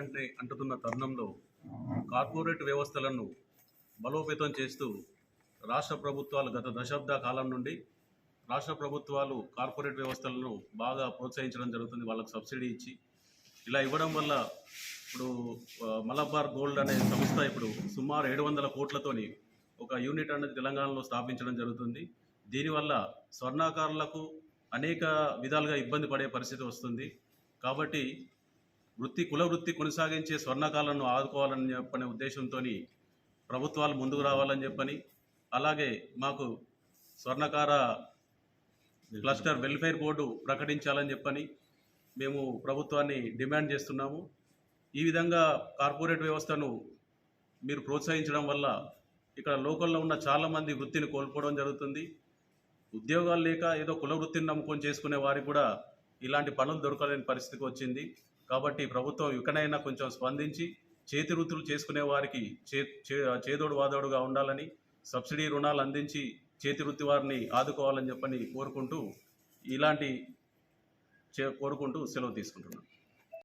అంటే అంటుతున్న తరుణంలో కార్పొరేట్ వ్యవస్థలను బలోపేతం చేస్తూ రాష్ట్ర ప్రభుత్వాలు గత దశాబ్ద కాలం నుండి రాష్ట్ర ప్రభుత్వాలు కార్పొరేట్ వ్యవస్థలను బాగా ప్రోత్సహించడం జరుగుతుంది వాళ్ళకు సబ్సిడీ ఇచ్చి. ఇలా ఇవ్వడం వల్ల ఇప్పుడు మలబార్ గోల్డ్ అనే సంస్థ ఇప్పుడు సుమారు ఏడు వందల కోట్లతోని ఒక యూనిట్ అనేది తెలంగాణలో స్థాపించడం జరుగుతుంది. దీనివల్ల స్వర్ణాకారులకు అనేక విధాలుగా ఇబ్బంది పడే పరిస్థితి వస్తుంది. కాబట్టి వృత్తి కుల వృత్తి కొనసాగించే స్వర్ణకాలను ఆదుకోవాలని చెప్పనే ఉద్దేశంతో ప్రభుత్వాలు ముందుకు రావాలని చెప్పని అలాగే మాకు స్వర్ణకార క్లస్టర్ వెల్ఫేర్ బోర్డు ప్రకటించాలని చెప్పని మేము ప్రభుత్వాన్ని డిమాండ్ చేస్తున్నాము. ఈ విధంగా కార్పొరేట్ వ్యవస్థను మీరు ప్రోత్సహించడం వల్ల ఇక్కడ లోకల్లో ఉన్న చాలామంది వృత్తిని కోల్పోవడం జరుగుతుంది. ఉద్యోగాలు లేక ఏదో కుల వృత్తిని నమ్ముకొని చేసుకునే వారికి కూడా ఇలాంటి పనులు దొరకలేని పరిస్థితికి వచ్చింది. కాబట్టి ప్రభుత్వం ఇకనైనా కొంచెం స్పందించి చేతి వృత్తులు చేసుకునే వారికి చే చే- చేదోడు వాదోడుగా ఉండాలని సబ్సిడీ రుణాలు అందించి చేతి వృత్తి వారిని ఆదుకోవాలని చెప్పని కోరుకుంటూ ఇలాంటి చే కోరుకుంటూ సెలవు తీసుకుంటున్నాను.